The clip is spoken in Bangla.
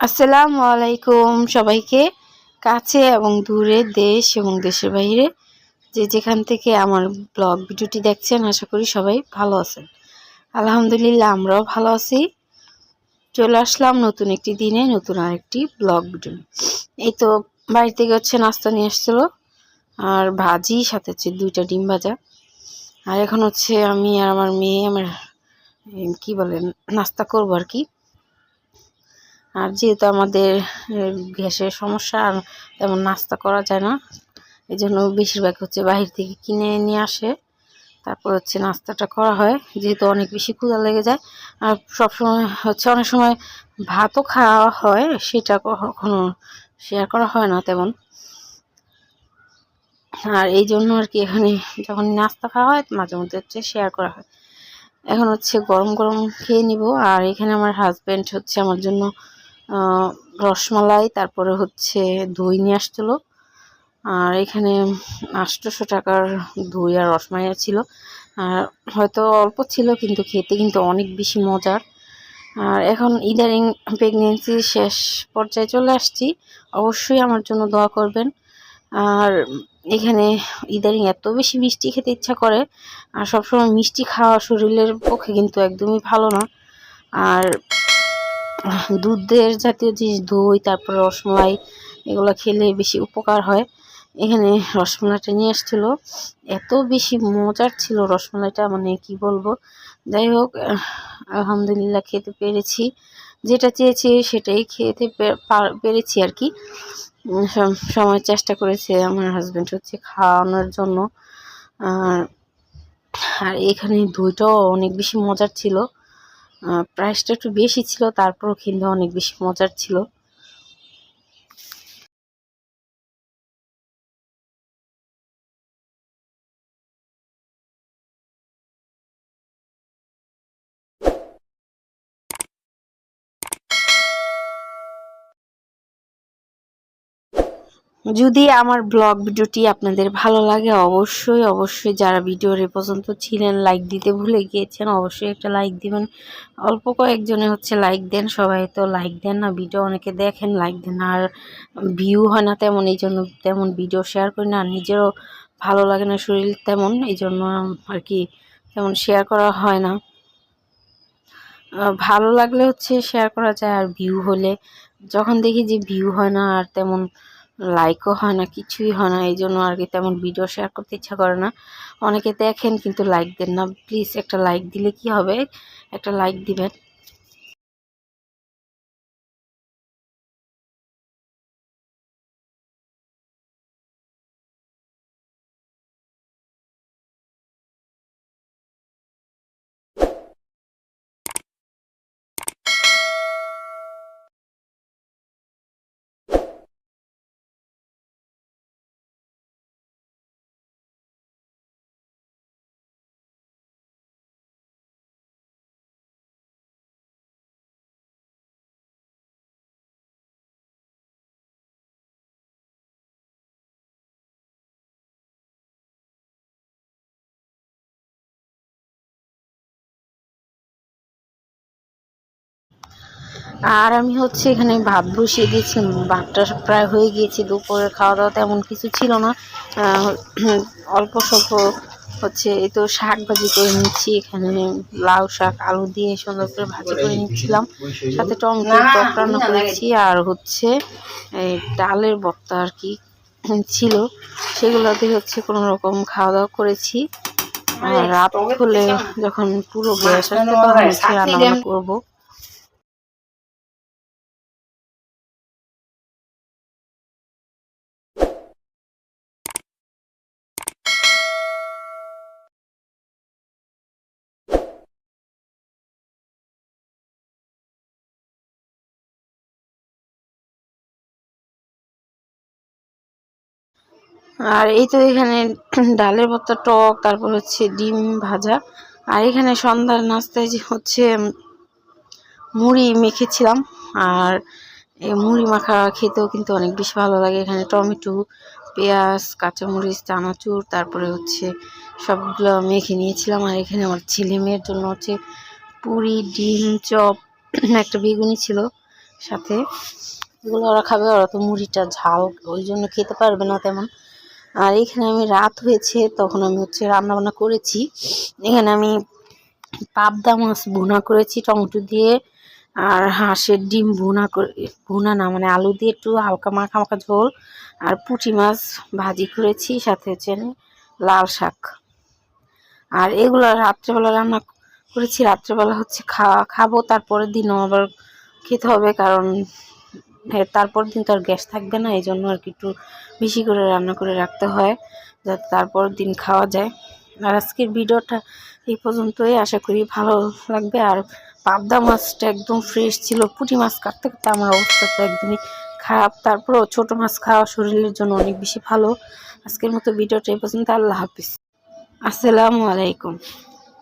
আসসালামু আলাইকুম সবাইকে, কাছে এবং দূরে দেশ এবং দেশের বাইরে। যে যেখান থেকে আমার ব্লগ ভিডিওটি দেখছেন, আশা করি সবাই ভালো আছেন। আলহামদুলিল্লাহ, আমরাও ভালো আছি। চলে আসলাম নতুন একটি দিনে, নতুন আরেকটি ব্লগ ভিডিও এই তো বাড়ি থেকে হচ্ছে নাস্তা নিয়ে আসছিল, আর ভাজি, সাথে হচ্ছে দুইটা ডিম ভাজা। আর এখন হচ্ছে আমি আর আমার মেয়ে, আমার কি বলেন, নাস্তা করব আর কি। আর যেহেতু আমাদের গ্যাসের সমস্যা, আর তেমন নাস্তা করা যায় না এই জন্য বেশিরভাগ হচ্ছে বাহির থেকে কিনে নিয়ে আসে। তারপর হচ্ছে নাস্তাটা করা হয়, যেহেতু অনেক বেশি ক্ষুধা লেগে যায়। আর সবসময় হচ্ছে অনেক সময় ভাতও খাওয়া হয়, সেটা কখনো শেয়ার করা হয় না তেমন। আর এই জন্য আর কি এখানে যখন নাস্তা খাওয়া হয়, মাঝে মধ্যে হচ্ছে শেয়ার করা হয়। এখন হচ্ছে গরম গরম খেয়ে নিব, আর এখানে আমার হাজব্যান্ড হচ্ছে আমার জন্য রসমালাই, তারপরে হচ্ছে দই নিয়ে আসছিল। আর এখানে আটশোশো টাকার দই আর রসমালাই ছিল। আর হয়তো অল্প ছিল, কিন্তু খেতে কিন্তু অনেক বেশি মজার। আর এখন ইদারিং প্রেগনেন্সি শেষ পর্যায়ে চলে আসছি। অবশ্যই আমার জন্য দোয়া করবেন। আর এখানে ইদারিং এত বেশি মিষ্টি খেতে ইচ্ছা করে। আর সবসময় মিষ্টি খাওয়া শরীরের পক্ষে কিন্তু একদমই ভালো না। আর দুধের জাতীয় জিনিস, দই, তারপর রসমালাই, এগুলো খেলে বেশি উপকার হয়। এখানে রসমালাইটা নিয়ে এসেছিল। এত বেশি মজার ছিল রসমালাইটা মানে কি বলব? যাই হোক আলহামদুলিল্লাহ খেতে পেরেছি। যেটা চেয়েছি সেটাই খেতে পেরেছি আর কি। সময় চেষ্টা করেছে আমার হাজব্যান্ড হচ্ছে খাওয়ানোর জন্য। আর এখানে দইটাও অনেক বেশি মজার ছিল। প্রাইসটা একটু বেশি ছিল তারপরও কিন্তু অনেক বেশি মজার ছিল। যদি আমার ব্লগ ভিডিওটি আপনাদের ভালো লাগে, অবশ্যই অবশ্যই যারা ভিডিওর এ পর্যন্ত ছিলেন লাইক দিতে ভুলে গিয়েছেন, অবশ্যই একটা লাইক দিবেন। অল্প কয়েকজনে হচ্ছে লাইক দেন, সবাই তো লাইক দেন না ভিডিও অনেকে দেখেন লাইক দেন আর ভিউ হয় না তেমন, এই জন্য তেমন ভিডিও শেয়ার করি না নিজেরও ভালো লাগে না শরীর তেমন, এই জন্য আর কি তেমন শেয়ার করা হয় না। ভালো লাগলে হচ্ছে শেয়ার করা যায়, আর ভিউ হলে। যখন দেখি যে ভিউ হয় না, আর তেমন লাইকও হয় না, কিছুই হয় না এই জন্য আর কি তেমন ভিডিও শেয়ার করতে ইচ্ছা করে না। অনেকে দেখেন কিন্তু লাইক দেন না। প্লিজ একটা লাইক দিলে কি হবে? একটা লাইক দিবেন। আর আমি হচ্ছে এখানে ভাত বসিয়ে দিয়েছি, ভাতটা প্রায় হয়ে গিয়েছে দুপুরের খাওয়া দাওয়া তেমন কিছু ছিল না। অল্প স্বল্প হচ্ছে এই তো শাক ভাজি করে নিচ্ছি, এখানে লাউ শাক, আলু দিয়ে সুন্দর করে ভাজি করে নিচ্ছিলাম। সাথে টমেটো টক করেছি, আর হচ্ছে ডালের বত্তা আর কি ছিল সেগুলোতে হচ্ছে কোনো রকম খাওয়া দাওয়া করেছি রাত হলে যখন পুরো তখন রান্না করব। আর এই তো এখানে ডালের ভর্তা, টক, তারপর হচ্ছে ডিম ভাজা। আর এখানে সন্ধ্যার নাস্তায় যে হচ্ছে মুড়ি মেখেছিলাম। আর এই মুড়ি মাখা খেতেও কিন্তু অনেক বেশি ভালো লাগে। এখানে টমেটো, পেঁয়াজ, কাঁচামরিচ, চানাচুর, তারপরে হচ্ছে সবগুলো মেখে নিয়েছিলাম। আর এখানে আমার ছেলে মেয়ের জন্য হচ্ছে পুরি, ডিম, চপ, একটা বেগুনি ছিল সাথে। এগুলো ওরা খাবে, ওরা তো মুড়িটা ঝাল, ওই জন্য খেতে পারবে না তেমন। আর এখানে আমি রাত হয়েছে, তখন আমি হচ্ছে রান্না বান্না করেছি। এখানে আমি পাবদা মাছ ভুনা করেছি, টমেটো দিয়ে, আর হাঁসের ডিম ভুনা করে, ভুনা না মানে আলু দিয়ে একটু হালকা মাখা মাখা ঝোল, আর পুঁটি মাছ ভাজি করেছি, সাথে হচ্ছে লাল শাক। আর এগুলো রাত্রেবেলা রান্না করেছি, রাত্রেবেলা হচ্ছে খাওয়া, খাব, তারপরের দিনও আবার খেতে হবে, কারণ তারপর দিন তো আর গ্যাস থাকবে না এই জন্য আর কি একটু বেশি করে রান্না করে রাখতে হয়, যাতে তারপর দিন খাওয়া যায়। আর আজকের ভিডিওটা এই পর্যন্তই, আশা করি ভালো লাগবে। আর পাবদা মাছটা একদম ফ্রেশ ছিল, পুঁটি মাছ কাটতে কাটতে আমার অবস্থা তো একদমই খারাপ। তারপরেও ছোটো মাছ খাওয়া শরীরের জন্য অনেক বেশি ভালো। আজকের মতো ভিডিওটা এই পর্যন্ত, আল্লাহ হাফিজ। আসসালামু আলাইকুম।